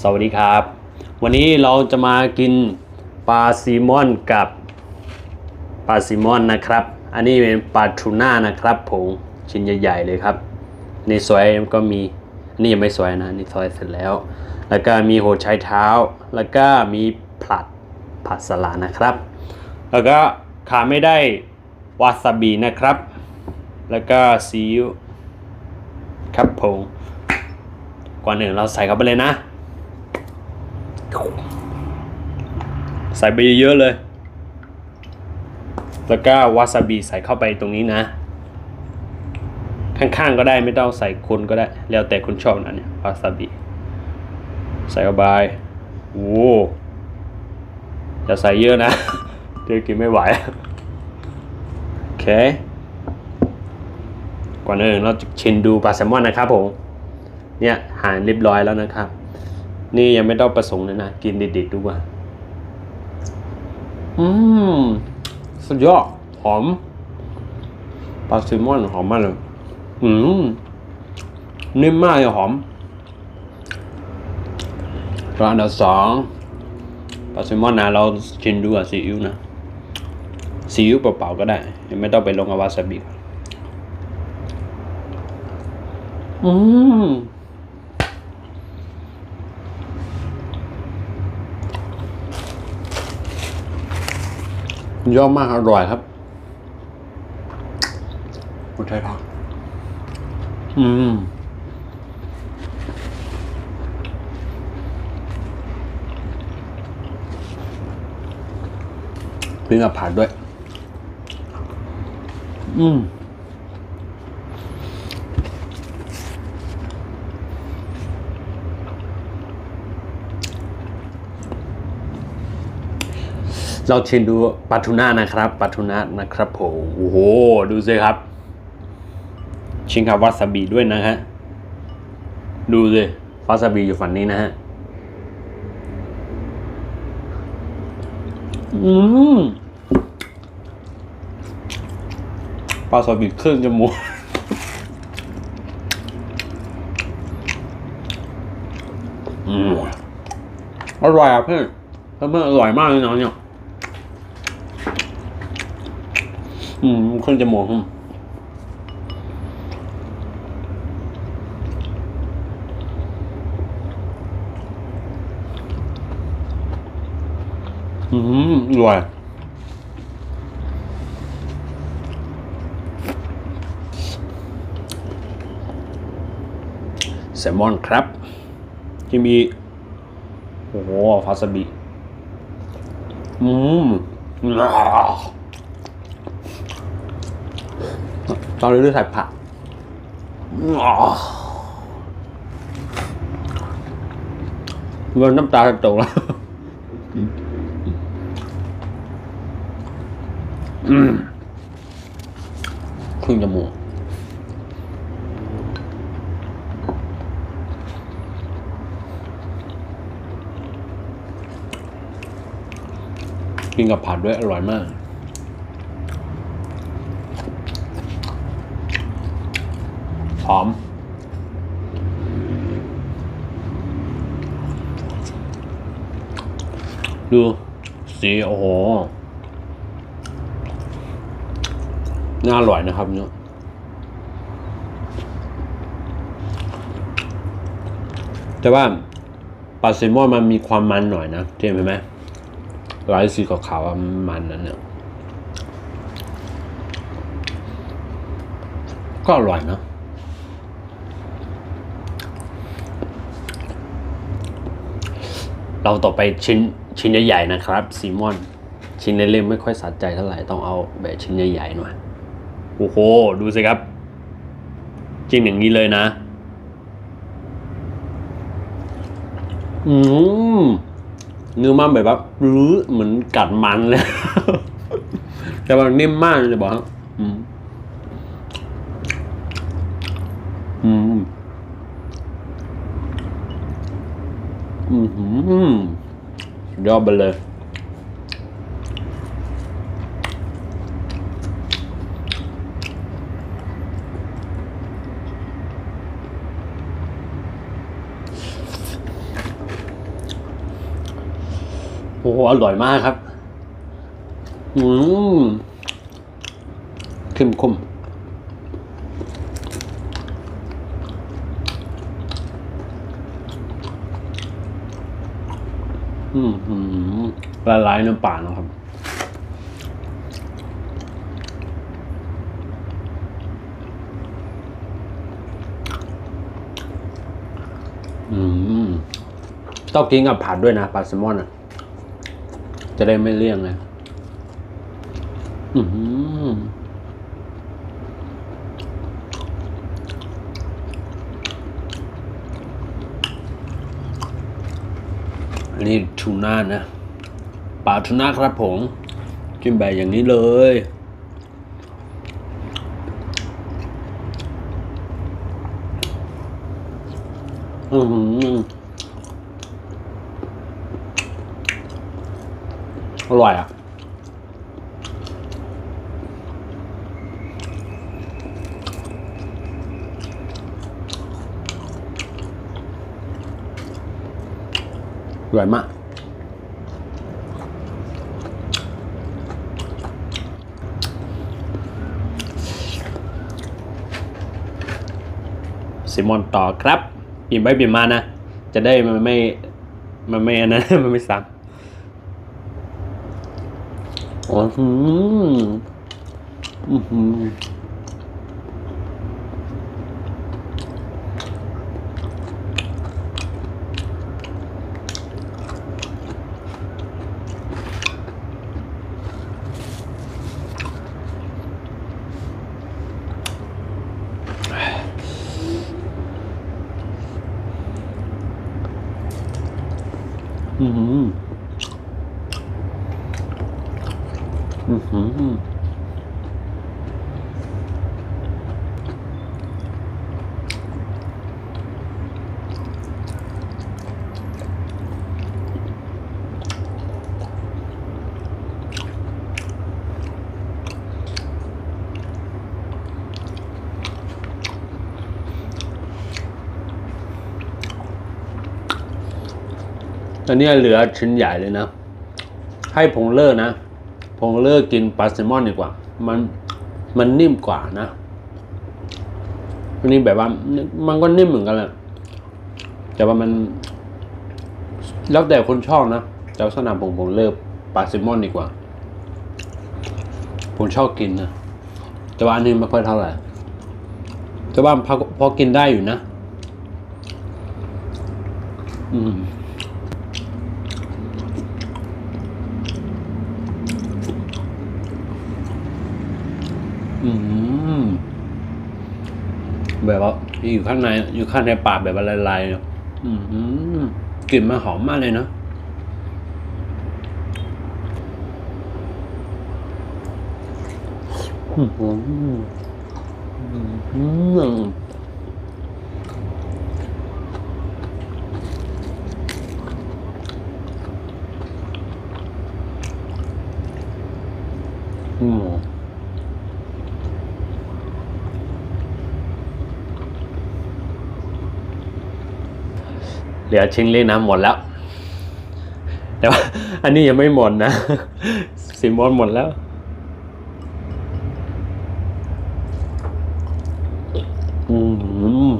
สวัสดีครับ วันนี้เราจะมากินปลาซีมอนกับปลาซีมอนนะครับ อันนี้เป็นปลาทูน่านะครับผมชิ้นใหญ่ๆเลยครับนี่ซอยก็มีนนี่ยังไม่ซอยนะนี่ซอยเสร็จแล้ว แล้วก็มีโหัวไชเท้า แล้วก็มีผัดผัดสลัดนะครับ แล้วก็ขาดไม่ได้วาซาบินะครับ แล้วก็ซีอิ๊วครับผม ก่อนอื่นเราใส่เข้าไปเลยนะ ใส่ไปเยอะๆเลย แล้วก็วาซาบิใส่เข้าไปตรงนี้นะ ข้างๆก็ได้ไม่ต้องใส่คนก็ได้ แล้วแต่คุณชอบนะเนี่ยวาซาบิใส่เข้าไปโอ้อย่าใส่เยอะนะเดี๋ยวกินไม่ไหวโอเคก่อนอื่นเราจะชิมดูปลาแซลมอนนะครับผม เนี่ยหารเรียบร้อยแล้วนะครับ นี่ยังไม่ต้องประสงค์เลยนะ กินดิบๆดูว่าอืมสุดยอดหอมปลาซลมอนหอมมากเลยอืมนิ่มมากเลยหอมร้านอันดับสองปลาซลมอนนะเราชิมดูกับซีอิ๊วนะซีอิ๊วเปล่าๆก็ได้ยังไม่ต้องไปลงกับวาซาบิอืม ยอดมากอร่อยครับหัวใจพักอืมเพิ่กับผัดด้วย อืม เราชิมดูปลาทูน่านะครับปลาทูน่านะครับผมโอ้โหดูสิครับ ชิมกับวาซาบิด้วยนะฮะดูสิวาซาบิอยู่ฝั่งนี้นะฮะอืมปลาซาบิขึ้นจมูกอืมอร่อยอะเพื่อนเพื่อนอร่อยมากเลยนะเนี่ย อืมขึ้นจมูกอืมอืมร่อยแซลมอนครับที่มีโอ้โหฟาซาบิอืมอ่า ตอนเลือกใส่ผักเงินน้ำตาจะตกแล้วครึ่งจมูกกินกับผัดด้วยอร่อยมาก หอม ดู สีโอ้โห น่าอร่อยนะครับเนี่ยแต่ว่าปลาแซมอนมันมีความมันหน่อยนะเห็นไหมลายสีขาวๆมันนั่นเนี่ยก็อร่อยนะ เราต่อไปชิ้นชิ้นใหญ่ๆนะครับซีมอนชิ้นเล็กๆไม่ค่อยสะใจเท่าไหร่ต้องเอาแบบชิ้นใหญ่ๆหน่อยโอ้โหดูสิครับจิ้มอย่างนี้เลยนะอืมเนื้อมันแบบว่ารื้อเหมือนกัดมันเลย แต่ว่านิ่มมากเลยบอกอืมอืม ยอดไปเลยโอ้โห อร่อยมากครับ อืมเข้มข้น อืมหืมละลายในปากนะครับ อืมต้องกินกับผัดด้วยนะปลาแซลมอนอะ จะได้ไม่เลี่ยงเลยอืม นนี้ทูน่านะปลาทูน่าครับผมจิ้มแบบอย่างนี้เลย อืมอร่อยอะ ร่อยมากซิมอนต่อครับปิ่มไปปิ่มมานะ จะได้มันไม่ มันไม่อันนั้นมันไม่ซ้ำอ๋อหืมอือ หืออือหืออือหือ อันนี้เหลือชิ้นใหญ่เลยนะ ให้ผงเลิกนะ ผงเลิกกินปลาแซลมอนดีกว่า มันมันนิ่มกว่านะอันนี้แบบว่ามันก็นิ่มเหมือนกันแหละแต่ว่ามัน แล้วแต่คนชอบนะแต่ลักษณะผมผมเลิกปลาแซลมอนดีกว่า ผมชอบกินนะแต่ว่าอันนี้ไม่ค่อยเท่าไหร่แต่ว่าพอพอกินได้อยู่นะ อืม อืมแบบว่าอยู่ข้างใน อยู่ข้างในปากแบบละลายๆเนี่ยอืมกลิ่นมันหอมมากเลยเนะอืมอืมอืม เหลือชิ้นเล็กนะหมดแล้ว แต่ว่าอันนี้ยังไม่หมดนะซิมอนหมดแล้ว อืม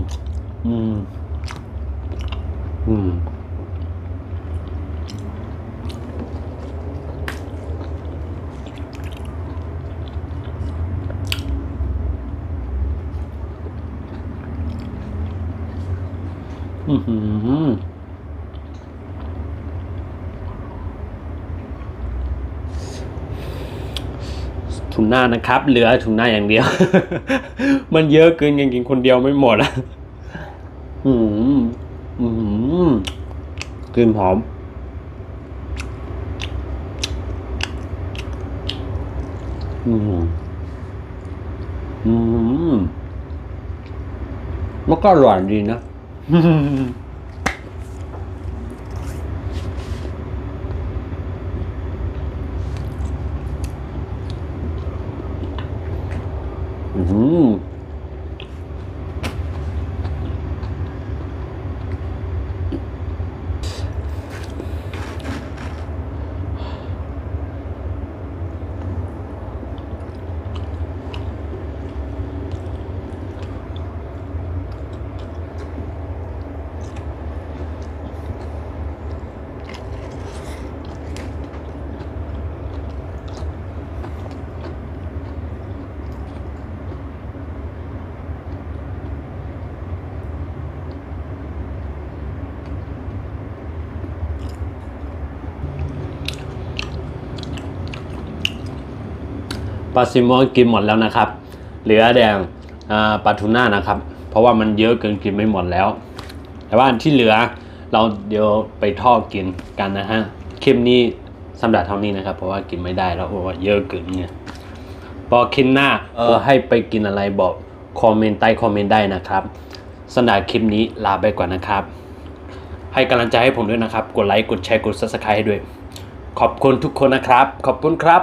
อืม อืม อือ หือถุงหน้านะครับ เหลือถุงหน้าอย่างเดียว มันเยอะเกินยังกินคนเดียวไม่หมดอะอืมอืมกลิ่นหอม อืมอืมมันก็อร่อยดีนะ อื ปลาซิมอนกินหมดแล้วนะครับ เหลือแต่อ่าปลาทูน่านะครับ เพราะว่ามันเยอะเกินกินไม่หมดแล้ว แต่ว่าที่เหลือเราเดี๋ยวไปทอดกินกันนะฮะคลิปนี้สำหรับเท่านี้นะครับ เพราะว่ากินไม่ได้แล้วเพราะว่าเยอะเกินเนี่ยพอคลิปหน้าเออว่าให้ไปกินอะไรบอกคอมเมนต์ใต้คอมเมนต์ได้นะครับสำหรับคลิปนี้ลาไปก่อนนะครับ ให้กำลังใจให้ผมด้วยนะครับ กดไลค์กดแชร์กด subscribe ให้ด้วย ขอบคุณทุกคนนะครับ ขอบคุณครับ